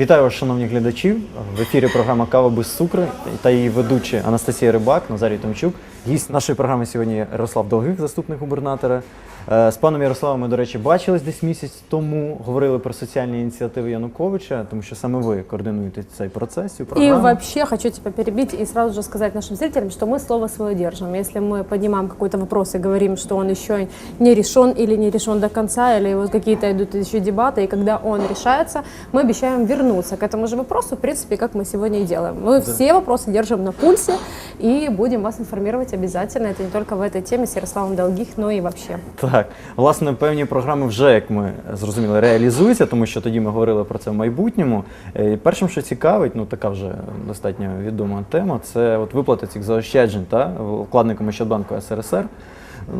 Вітаю вас, шановні глядачі. В ефірі програма Кава без цукру та її ведучі Анастасія Рибак, Назарій Томчук. Гість нашої програми сьогодні Ярослав Долгих, заступник губернатора. Е, З паном Ярославом ми, до речі, бачились десь місяць тому. Говорили про соціальні ініціативи Януковича, тому що саме ви координуєте цей процес. Цю И програму. вообще хочу тебя перебить и сразу же сказать нашим зрителям, что мы слово свое держим. Если мы поднимаем какой-то вопрос и говорим, что он еще не решен или не решен до конца, или вот какие-то идут еще дебаты, и когда он решается, мы обещаем вернуться к этому же вопросу, в принципе, как мы сегодня и делаем. Мы все вопросы держим на пульсе и будем вас информировать обязательно. Это не только в этой теме с Ярославом Долгих, но и вообще. Так, власне, певні програми вже, як ми зрозуміли, реалізуються, тому що тоді ми говорили про це в майбутньому. Е, І першим, що цікавить, ну така вже достатньо відома тема, це от виплата цих заощаджень та вкладникам Ощадбанку СРСР.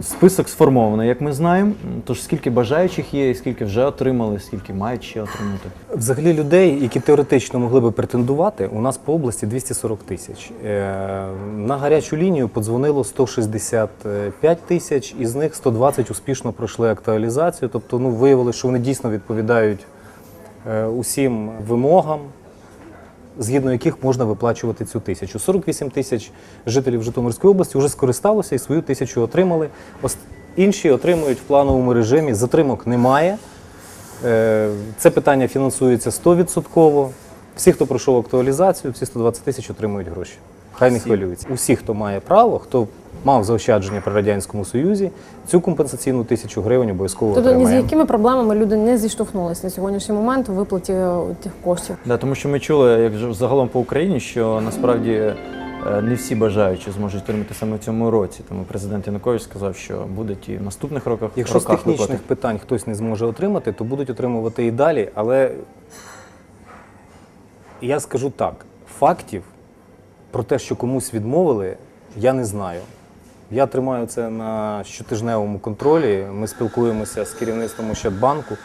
Список сформований, як ми знаємо. Тож скільки бажаючих є, і скільки вже отримали, скільки мають ще отримати. Взагалі людей, які теоретично могли би претендувати, у нас по області 240 тисяч. Е, На гарячу лінію подзвонило 165 тисяч, із них 120 успішно пройшли актуалізацію. Тобто, ну виявилося, що вони дійсно відповідають е, усім вимогам, згідно яких можна виплачувати цю тисячу. 48 тисяч жителів Житомирської області вже скористалося і свою тисячу отримали. Інші отримують в плановому режимі. Затримок немає. Е, Це питання фінансується 100%. Всі, хто пройшов актуалізацію, всі 120 тисяч отримують гроші. Хай не хвилюються. Усі, хто має право, хто мав заощадження при Радянському Союзі, цю компенсаційну тисячу гривень обов'язково Тобто ні з отримає. якими проблемами люди не зіштовхнулися на сьогоднішній момент у виплаті е, тих коштів. Да, тому що ми чули, як же загалом по Україні, що насправді е, не всі бажаючі зможуть отримати саме в цьому році. Тому президент Янукович сказав, що будуть і в наступних роках. Якщо з роках технічних виплати. питань хтось не зможе отримати, то будуть отримувати і далі. Але я скажу так: фактів про те, що комусь відмовили, я не знаю. Я тримаю це на щотижневому контролі. Ми спілкуємося з керівництвом Ощадбанку.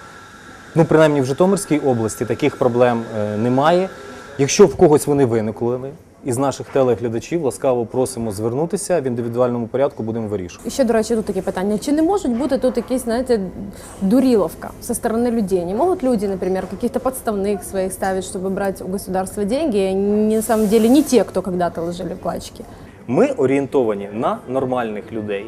Ну, принаймні в Житомирській області таких проблем е, немає. Якщо в когось вони виникли із наших телеглядачів, ласкаво просимо звернутися в індивідуальному порядку будемо вирішувати. І ще, до речі, тут таке питання. Чи не можуть бути тут якісь, знаєте, дуриловка со стороны людей? Не могут люди, например, каких-то подставных своих ставить, чтобы брать у государства деньги, а не, на самом деле не те, кто когда-то ложили вкладчики? Ми орієнтовані на нормальних людей.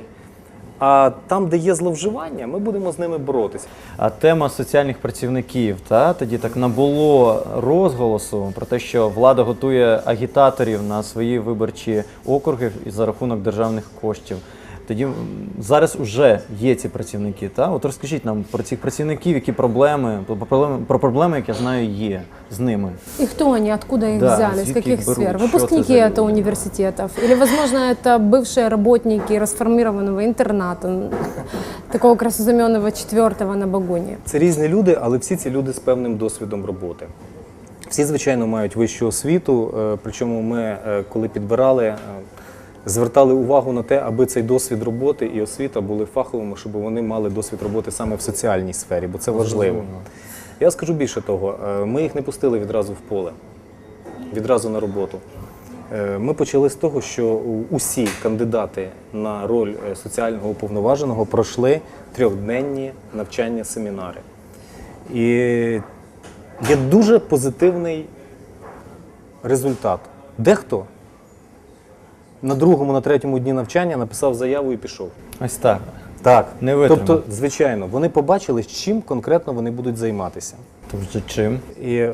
А там, де є зловживання, ми будемо з ними боротися. А тема соціальних працівників, та тоді так набуло розголосу про те, що влада готує агітаторів на свої виборчі округи за рахунок державних коштів. Тоді м, зараз вже є ці працівники. Та от розкажіть нам про цих працівників, які проблеми про проблеми, про проблеми, як я знаю, є з ними. И кто они, откуда их Да, взяли, из звідки каких їх беруть, сфер? що Выпускники це за это люди? университетов? Или, возможно, это бывшие работники расформированного интерната, м, такого красозаменного четвертого на Багуне? Це різні люди, але всі ці люди з певним досвідом роботи. Всі, звичайно, мають вищу освіту, е, причому ми, е, коли підбирали, е, звертали увагу на те, аби цей досвід роботи і освіта були фаховими, щоб вони мали досвід роботи саме в соціальній сфері, бо це важливо. Я скажу більше того, е, ми їх не пустили відразу в поле, відразу на роботу. Е, Ми почали з того, що усі кандидати на роль е, соціального уповноваженого пройшли трьохденні навчання семінари. І є дуже позитивний результат. Дехто на другому, на третьому дні навчання написав заяву і пішов. Ось так. Так, Не витримав. тобто, звичайно, вони побачили, чим конкретно вони будуть займатися. Тобто чим? І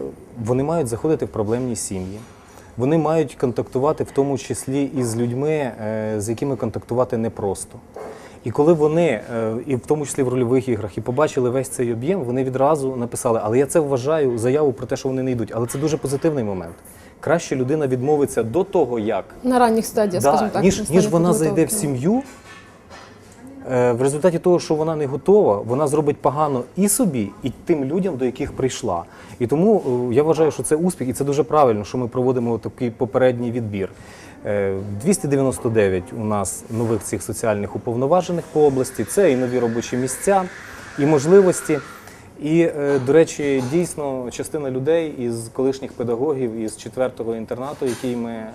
вони мають заходити в проблемні сім'ї. Вони мають контактувати в тому числі і з людьми, е, з якими контактувати непросто. І коли вони, е, і в тому числі в рольових іграх, і побачили весь цей об'єм, вони відразу написали, але я це вважаю заяву про те, що вони не йдуть. Але це дуже позитивний момент. Краще людина відмовиться до того, як На ранних стадиях, скажем так. ніж, ніж вона зайде в сім'ю. е, В результаті того, що вона не готова, вона зробить погано і собі, і тим людям, до яких прийшла. І тому е, я вважаю, що це успіх, і це дуже правильно, що ми проводимо такий попередній відбір. Е, 299 у нас нових цих соціальних уповноважених по області. Це і нові робочі місця, і можливості. І, е, до речі, дійсно частина людей із колишніх педагогів із четвертого інтернату, який ми е,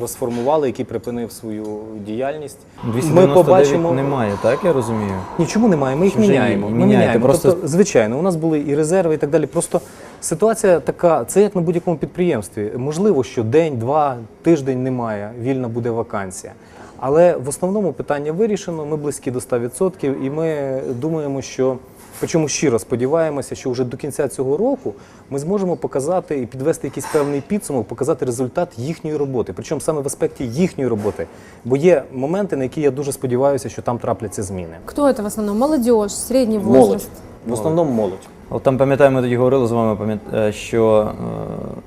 розформували, який припинив свою діяльність. 299 немає, так я розумію. Нічому немає, ми їх Вже міняємо. Ми міняємо. просто- Тобто, звичайно, у нас були і резерви, і так далі. Просто Ситуація така, це як на будь-якому підприємстві. Можливо, що день, два, тиждень немає, вільна буде вакансія. Але в основному питання вирішено, ми близькі до 100%, і ми думаємо, що причому щиро сподіваємося, що вже до кінця цього року ми зможемо показати і підвести якийсь певний підсумок, показати результат їхньої роботи. Причому саме в аспекті їхньої роботи. Бо є моменти, на які я дуже сподіваюся, що там трапляться зміни. Кто это в основном? Молодежь, средний Молодь. В основному молодь. От там пам'ятаю, ми тоді говорили з вами, е, що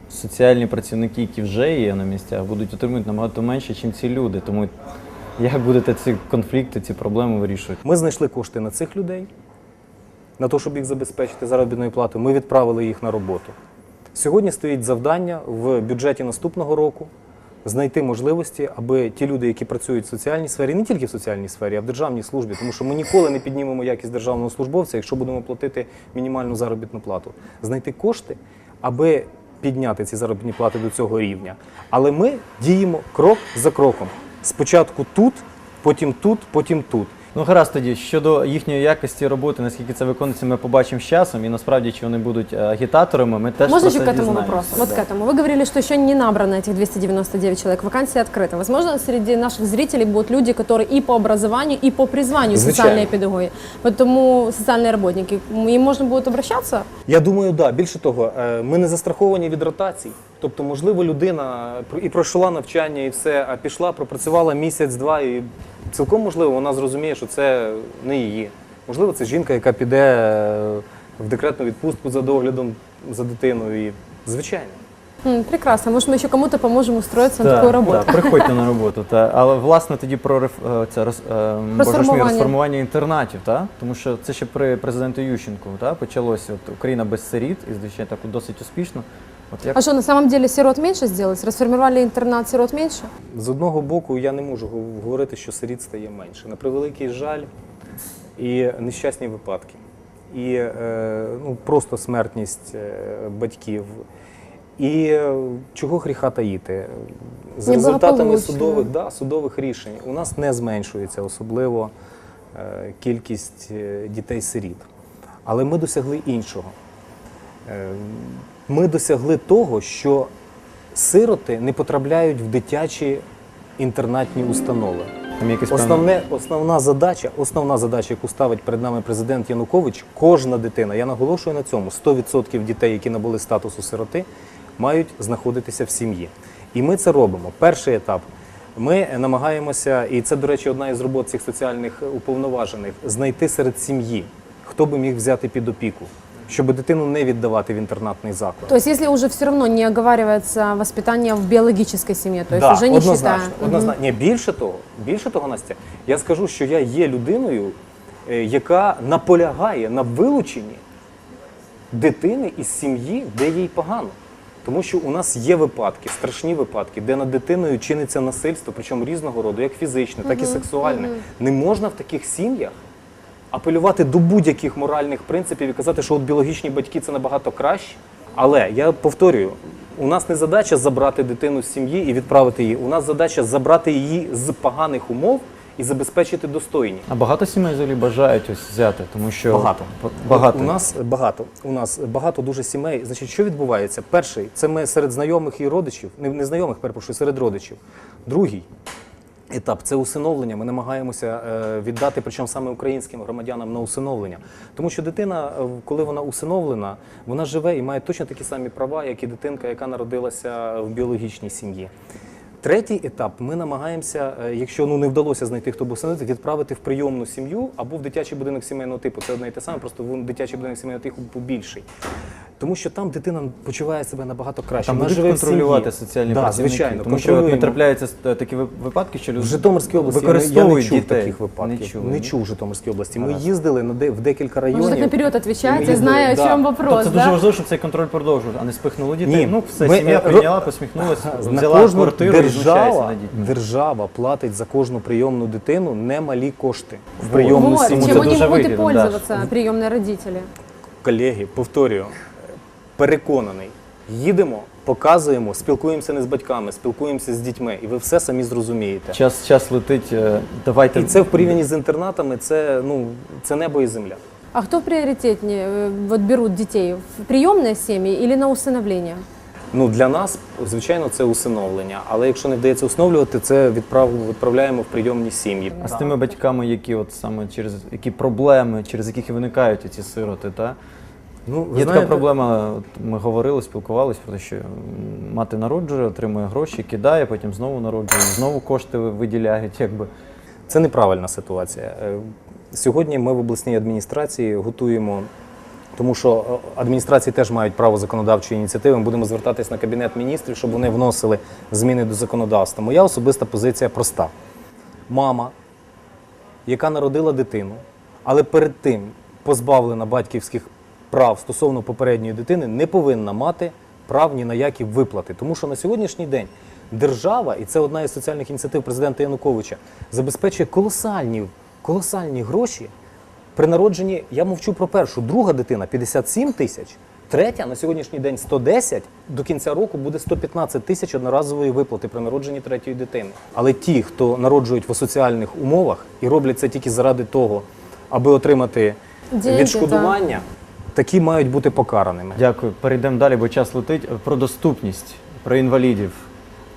е, соціальні працівники, які вже є на місцях, будуть отримувати набагато менше, ніж ці люди. Тому як будете ці конфлікти, ці проблеми вирішувати? Ми знайшли кошти на цих людей, на те, щоб їх забезпечити заробітною платою. Ми відправили їх на роботу. Сьогодні стоїть завдання в бюджеті наступного року знайти можливості, аби ті люди, які працюють в соціальній сфері, не тільки в соціальній сфері, а в державній службі, тому що ми ніколи не піднімемо якість державного службовця, якщо будемо платити мінімальну заробітну плату, знайти кошти, аби підняти ці заробітні плати до цього рівня. Але ми діємо крок за кроком. Спочатку тут, потім тут, потім тут. Ну гаразд тоді щодо їхньої якості роботи, наскільки це виконується, ми побачимо з часом. І насправді, чи вони будуть е, агітаторами, ми теж Можно про еще це к этому дізнаємося. вопросу? Вот Да. к этому. Вы говорили, что еще не набрано этих 299 человек, вакансии открыты. Возможно, среди наших зрителей будут люди, которые и по образованию, и по призванию Звичайно. социальные педагоги. Поэтому социальные работники, им можно будет обращаться? Я думаю, да. Більше того, е, ми не застраховані від ротацій. Тобто, можливо, людина пр- і пройшла навчання, і все, а пішла, пропрацювала місяць-два, і цілком можливо, вона зрозуміє, що це не її. Можливо, це жінка, яка піде е, в декретну відпустку за доглядом за дитиною. І звичайно. М, прекрасно. Может, мы еще кому-то поможем устроиться на Так, такую работу. так, приходьте на роботу. Та. Але власне тоді про реф... е, це роз... е, боже ж мій, Розформування. розформування інтернатів, та? тому що це ще при президенту Ющенку та? почалося от, Україна без сиріт, і звичайно так досить успішно. От як А что, на самом деле сирот меньше сделать? Расформировали интернат, сирот меньше? З одного боку, я не можу говорити, що сиріт стає менше. На превеликий жаль і нещасні випадки, і е, ну, просто смертність е, батьків. І е, чого гріха таїти? За результатами судових, да, судових рішень у нас не зменшується особливо кількість дітей-сиріт. Але ми досягли іншого. Ми досягли того, що сироти не потрапляють в дитячі інтернатні установи. Основне, основна задача, основна задача, яку ставить перед нами президент Янукович, кожна дитина, я наголошую на цьому, 100% дітей, які набули статусу сироти, мають знаходитися в сім'ї. І ми це робимо. Перший етап. Ми намагаємося, і це, до речі, одна із робот цих соціальних уповноважених, знайти серед сім'ї, хто би міг взяти під опіку, щоб дитину не віддавати в інтернатний заклад. То есть, если уже все равно не оговаривается воспитание в биологической семье, то есть Да, уже не однозначно, считая. Однозначно. Ні, більше того, більше того, Настя, я скажу, що я є людиною, е, яка наполягає на вилученні дитини із сім'ї, де їй погано. Тому що у нас є випадки, страшні випадки, де над дитиною чиниться насильство, причому різного роду, як фізичне, так і сексуальне. Не можна в таких сім'ях апелювати до будь-яких моральних принципів і казати, що от біологічні батьки це набагато краще. Але я повторюю, у нас не задача забрати дитину з сім'ї і відправити її. У нас задача забрати її з поганих умов і забезпечити достойні. А багато сімей взагалі бажають ось взяти, тому що Багато. Багато. У нас багато. У нас багато дуже сімей. Значить, що відбувається? Перший це ми серед знайомих і родичів, не, не знайомих, перепрошую, серед родичів. Другий етап це усиновлення. Ми намагаємося е, віддати, причому саме українським громадянам на усиновлення. Тому що дитина, е, коли вона усиновлена, вона живе і має точно такі самі права, як і дитинка, яка народилася в біологічній сім'ї. Третій етап ми намагаємося, е, якщо ну не вдалося знайти, хто був усиновити, відправити в прийомну сім'ю або в дитячий будинок сімейного типу. Це одне і те саме, просто в дитячий будинок сімейного типу більший Тому що там дитина почуває себе набагато краще. Там Вона будуть живе в контролювати сім'ї. соціальні да, працівники, звичайно, тому що от не контролюємо. трапляються е, такі ви- випадки, що люди В Житомирській області я не- я не використовують чув дітей. таких випадків. Не чули, не ні? чув в Житомирській області. Ми Гаразд. їздили на де- в декілька Вы же районів. так наперед отвечаете, Ездили, зная, да. о чем вопрос, Тобто дуже да? важливо, щоб цей контроль продовжував, а не спихнули дітей. Ні. Ну, все, Ми, сім'я е, ро- прийняла, посміхнулася, на взяла кожну квартиру і знущається держава, над дітьми. держава платить за кожну прийомну дитину немалі кошти в прийомну Вот, сім'ю. це чем они дуже могут и выгодно, да. пользоваться, приемные родители. Колеги, повторюю, переконаний, їдемо, показуємо, спілкуємося не з батьками, спілкуємося з дітьми, і ви все самі зрозумієте. Час, час летить, е, давайте. І це в порівнянні з інтернатами, це ну це небо і земля. А кто приоритетнее э, вот берут детей? В приемные семьи или на усыновление? Ну для нас, звичайно, це усиновлення. Але якщо не вдається усиновлювати, це відправ... відправляємо в прийомні сім'ї. А з тими батьками, які от саме через які проблеми, через яких і виникають ці сироти, та? Ну, ви Є така проблема, ми говорили, спілкувалися про те, що мати народжує, отримує гроші, кидає, потім знову народжує, знову кошти виділяють. Якби. Це неправильна ситуація. Е, Сьогодні ми в обласній адміністрації готуємо, тому що е, адміністрації теж мають право законодавчої ініціативи. Ми будемо звертатись на кабінет міністрів, щоб вони вносили зміни до законодавства. Моя особиста позиція проста: мама, яка народила дитину, але перед тим позбавлена батьківських прав стосовно попередньої дитини, не повинна мати прав ні на які виплати. Тому що на сьогоднішній день держава, і це одна із соціальних ініціатив президента Януковича, забезпечує колосальні, колосальні гроші. При народженні я мовчу про першу, друга дитина 57 тисяч, третя на сьогоднішній день 110, до кінця року буде 115 тисяч одноразової виплати при народженні третьої дитини. Але ті, хто народжують в асоціальних умовах і роблять це тільки заради того, аби отримати Деньги, відшкодування, такі мають бути покараними. Дякую. Перейдемо далі, бо час летить. Про доступність, про інвалідів.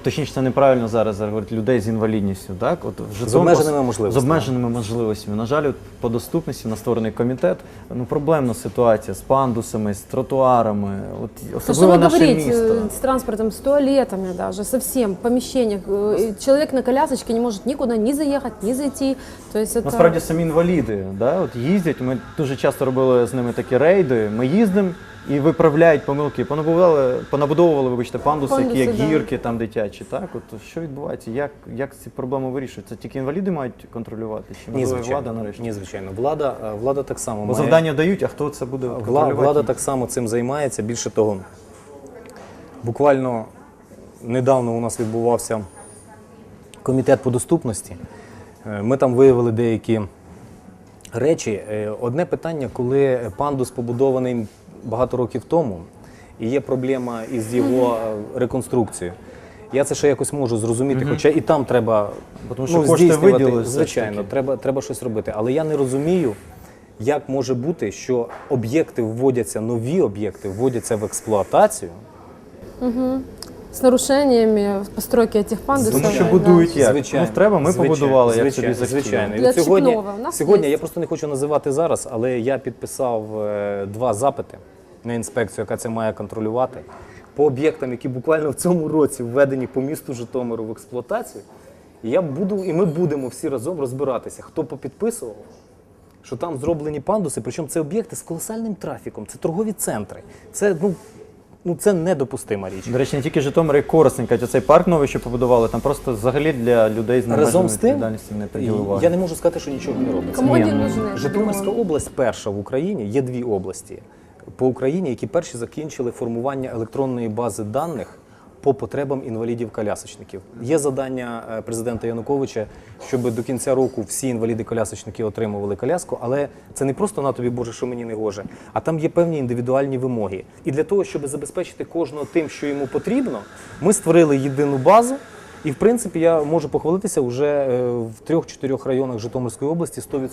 Точніше, це неправильно зараз говорити людей з інвалідністю. Так? От в Житомир- обмеженими можливостями. З обмеженими можливостями. На жаль, от по доступності на створений комітет. Ну, проблемна ситуація з пандусами, з тротуарами. От, Ну, что особливо вы наше говорите місто. э, с транспортом, с туалетами даже, совсем, в помещениях. Э, и Человек на колясочке не может никуда ни заехать, ни зайти. То есть это... Насправді самі інваліди да, от їздять. Ми дуже часто робили з ними такі рейди. Ми їздимо і виправляють помилки. Понабудовували, понабудовували, вибачте, пандуси, які як Пандуси, да. гірки там дитячі. Так, от що відбувається? Як, як ці проблеми вирішуються? Тільки інваліди мають контролювати? Чи Ні, можливо, звичайно. влада нарешті? Ні, звичайно. Влада, е, влада так само Бо має. завдання дають, а хто це буде Вла- контролювати? Влада так само цим займається. Більше того, буквально недавно у нас відбувався комітет по доступності. Е, Ми там виявили деякі речі. Е, Одне питання, коли пандус побудований багато років тому, і є проблема із його е, реконструкцією. Я це ще якось можу зрозуміти, хоча і там треба тому що кошти Ну, здійснювати. виділили все ж звичайно, таки. треба, треба щось робити. Але я не розумію, як може бути, що об'єкти вводяться, нові об'єкти вводяться в експлуатацію. С нарушениями постройки этих пандусов. Тому що будують як? Звичайно. Ну, треба, ми Звичайно, побудували, як звичайно, собі захотіли. звичайно. І Для от сьогодні, Чіпнова у нас сьогодні є. я просто не хочу називати зараз, але я підписав е, два запити на інспекцію, яка це має контролювати, по об'єктам, які буквально в цьому році введені по місту Житомиру в експлуатацію. І я буду, і ми будемо всі разом розбиратися, хто попідписував, що там зроблені пандуси, причому це об'єкти з колосальним трафіком, це торгові центри. Це ну, ну це недопустима річ. До речі, не тільки Житомир і Коростень, кажуть, оцей парк новий, що побудували, там просто взагалі для людей з Разом з тим, не приділили уваги. я не можу сказати, що нічого не робиться. Кому ну. Житомирська область перша в Україні. Є дві області по Україні, які перші закінчили формування електронної бази даних по потребам інвалідів-колясочників. Є завдання е, президента Януковича, щоб до кінця року всі інваліди-колясочники отримували коляску, але це не просто на тобі, Боже, що мені не гоже, а там є певні індивідуальні вимоги. І для того, щоб забезпечити кожного тим, що йому потрібно, ми створили єдину базу. І в принципі я можу похвалитися вже е, в трьох-чотирьох районах Житомирської області 100%.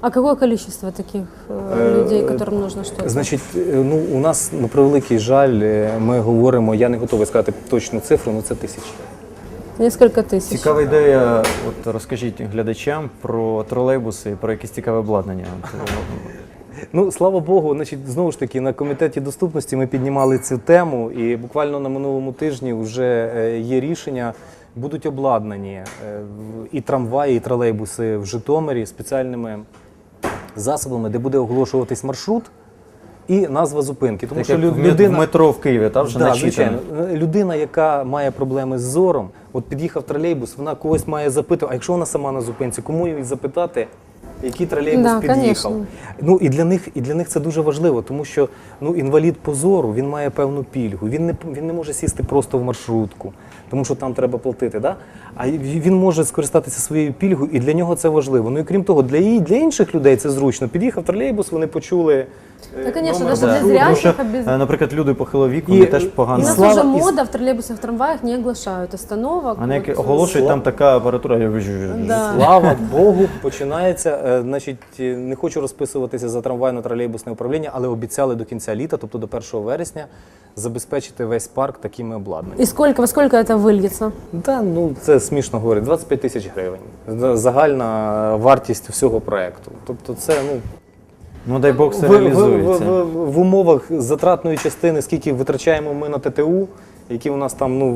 А какое количество таких э, людей, которым нужно что-то? Значить, е, ну у нас на превеликий жаль, е, ми говоримо, я не готовий сказати точну цифру, але це тисячі. Несколько тысяч. Цікава ідея. От розкажіть глядачам про тролейбуси і про якісь цікаве обладнання. Е, Ну слава Богу, значить, знову ж таки на комітеті доступності ми піднімали цю тему, і буквально на минулому тижні вже е, є рішення. Будуть обладнані е, і трамваї, і тролейбуси в Житомирі спеціальними засобами, де буде оголошуватись маршрут і назва зупинки. Тому Так що як людина в метро в Києві, та вже Да, звичайно. Людина, яка має проблеми з зором, от під'їхав тролейбус, вона когось має запитувати, а якщо вона сама на зупинці, кому їй запитати, який тролейбус Да, під'їхав? Ну і для них, і для них це дуже важливо, тому що ну інвалід по зору він має певну пільгу. Він не він не може сісти просто в маршрутку, тому що там треба платити. Да? А він може скористатися своєю пільгою, і для нього це важливо. Ну і крім того, для, і- для інших людей це зручно. Під'їхав тролейбус, вони почули. Та, конечно, даже для зрячих обез- е, наприклад, люди похилого віку, І- вони теж і У погано. нас слава- уже мода в троллейбусах, трамваях не оглашают остановок. Вони як Вот, оголошують, там така апаратура. Да. Слава Богу, починається. Е, Значить, е, не хочу розписуватися за трамвайно-тролейбусне управління, але обіцяли до кінця літа, тобто до 1 вересня, забезпечити весь парк такими обладнаннями. И сколько, во сколько это выльется? Та ну це смішно говорити. 25 тисяч гривень. Загальна вартість всього проєкту. Тобто, це ну Ну дай Бог це в, в, реалізується. в, в, в умовах затратної частини, скільки витрачаємо ми на ТТУ, які у нас там ну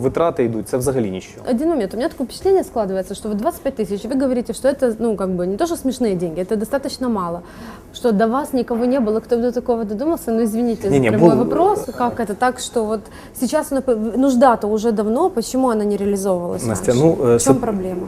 витрати йдуть, це взагалі нічого. Один момент. У меня такое впечатление складывается, что вот 25 тысяч, вы говорите, что это, ну, как бы, не то, что смешные деньги, это достаточно мало. Что до вас никого не было, кто бы до такого додумался, ну, извините за Не-не, прямой был- вопрос, как это так, что вот сейчас она, по- нужда-то уже давно, почему она не реализовывалась Настя, раньше? ну, е, в чем сит- проблема?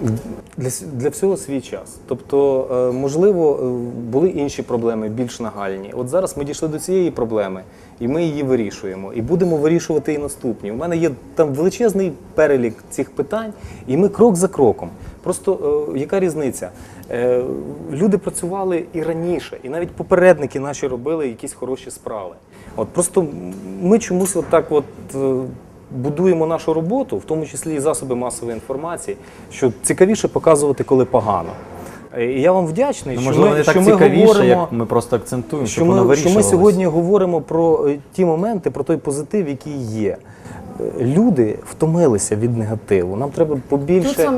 Для, с- для всього свій час. Тобто, е, можливо, е, були інші проблеми більш нагальні. От зараз ми дійшли до цієї проблеми, і ми її вирішуємо. І будемо вирішувати і наступні. У мене є там величезний перелік цих питань, і ми крок за кроком. Просто е, яка різниця? Е, люди працювали і раніше, і навіть попередники наші робили якісь хороші справи. От просто ми чомусь от. е, будуємо нашу роботу, в тому числі і засоби масової інформації, що цікавіше показувати, коли погано. Е, І я вам вдячний, Ну, що можливо, ми, не що так ми цікавіше, говоримо. як ми просто акцентуємо, Що щоб воно ми, що ми сьогодні говоримо про е, ті моменти, про той позитив, який є. Е, Люди втомилися від негативу. Нам треба побільше,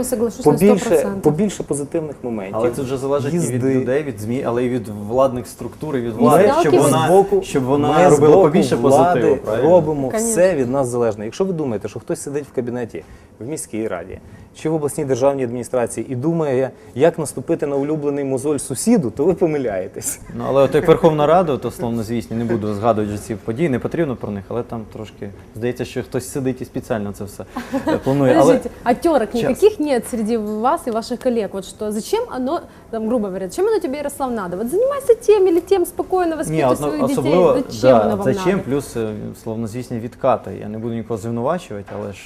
побільше, 100%. побільше позитивних моментів. Але це вже залежить і від людей, від ЗМІ, але і від владних структур, і від влади, щоб вона, з боку, щоб вона ми робила боку побільше влади позитиву. правильно? Робимо Конечно. все від нас залежне. Якщо ви думаєте, що хтось сидить в кабінеті в міській раді чи в обласній державній адміністрації і думає, як наступити на улюблений мозоль сусіду, то ви помиляєтесь. Ну, але от як Верховна Рада, то словно звісні, не буду згадувати ці події, не потрібно про них, але там трошки здається, що хтось сидить і спеціально це все е, планує. Але Подождите, а терок никаких нет среди вас и ваших коллег? Вот что, зачем оно, там, грубо говоря, зачем оно тебе, Ярослав, надо? Вот занимайся тем или тем, спокойно ні, воспитывай одно- своих особливо детей. Зачем да, оно вам зачем, надо? плюс е, словно звісні відкати. Я не буду нікого звинувачувати, але ж.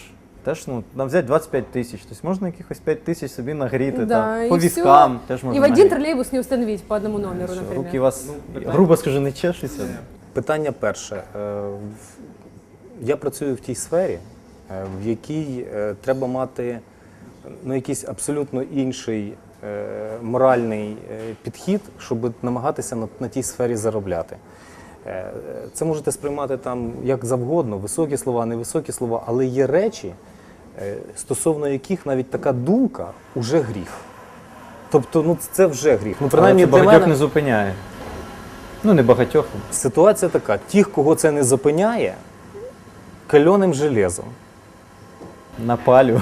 Теж ну нам взяти 25 тисяч, тобто можна якихось 5 тисяч собі нагріти Да, там, по всё. візкам, теж И можна в один нагріти. троллейбус не установить по одному номеру, Що, например. Руки у вас, грубо скажу, не чешуться. Питання перше. Е, в- Я працюю в тій сфері, е, в якій е, треба мати ну, якийсь абсолютно інший е, моральний е, підхід, щоб намагатися на, на тій сфері заробляти. Е, Це можете сприймати там як завгодно, високі слова, невисокі слова, але є речі, е, стосовно яких навіть така думка уже гріх. Тобто, ну це вже гріх. Ну, принаймні, Але це для багатьох мене... не зупиняє. Ну, не багатьох. Ситуація така: тих, кого це не зупиняє, кальоним железом. Напалю.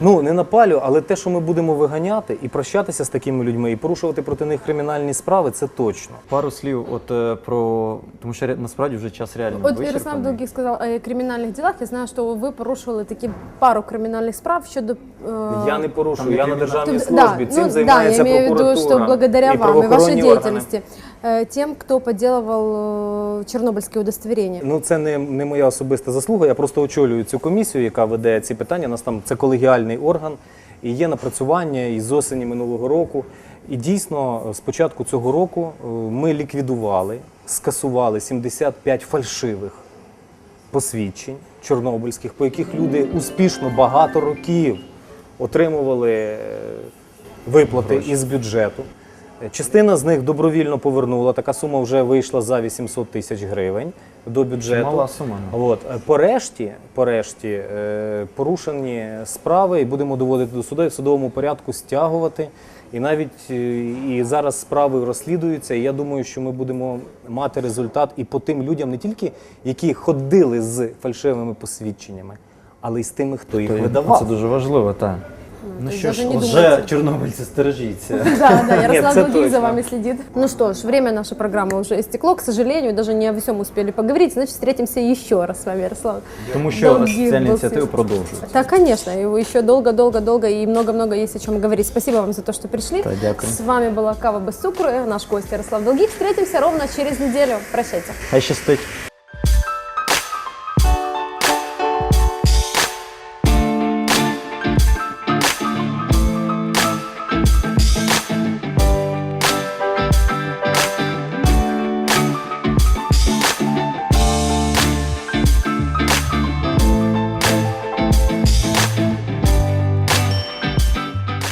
Ну не напалю, але те, що ми будемо виганяти і прощатися з такими людьми, і порушувати проти них кримінальні справи, це точно. Пару слів от е, про. Тому що ре- насправді вже час реально. Вот Ярослав вичерпаний. Долгих сказал о криминальных делах. Я знаю, что вы порушили таки пару криминальных справ щодо... э, Я не порушую, там я не на державній Ты- службі. Цим ну, да, я займається имею в виду, прокуратура что благодаря і вам и вашей правоохоронні органи. деятельности э, тем, кто подделывал э, чернобыльские удостоверения. Ну це не, не моя особиста заслуга. Я просто очолюю цю комісію, яка веде ці питання. У нас там це колегіальний орган, і є напрацювання із осені минулого року. І дійсно, з початку цього року е, ми ліквідували, скасували 75 фальшивих посвідчень чорнобильських, по яких люди успішно багато років отримували е, виплати із бюджету. Частина з них добровільно повернула. Така сума вже вийшла за 800 тисяч гривень до бюджету. Чимала сума, ну. От порешті, порешті е, порушені справи і будемо доводити до суду і в судовому порядку стягувати. І навіть е, і зараз справи розслідуються. І я думаю, що ми будемо мати результат і по тим людям, не тільки які ходили з фальшивими посвідченнями, але й з тими, хто їх видавав. Це дуже важливо, так. то Ну есть що даже ж, не вже думайте. чорнобильці стережіться. Да, да, Ярослав це Долгих за точно. вами следит. Ну что ж, время нашей программы уже истекло, к сожалению, даже не о всем успели поговорить, значит, встретимся еще раз с вами, Ярослав. Тому що Долгих соціальні был ініціативи свет. продовжуються. Да, конечно, его еще долго-долго-долго и много-много есть о чем говорить. Спасибо вам за то, что пришли. Да, дякую. С вами была Кава без цукру, и наш гость Ярослав Долгих. Встретимся ровно через неделю. Прощайте. Хай щастить.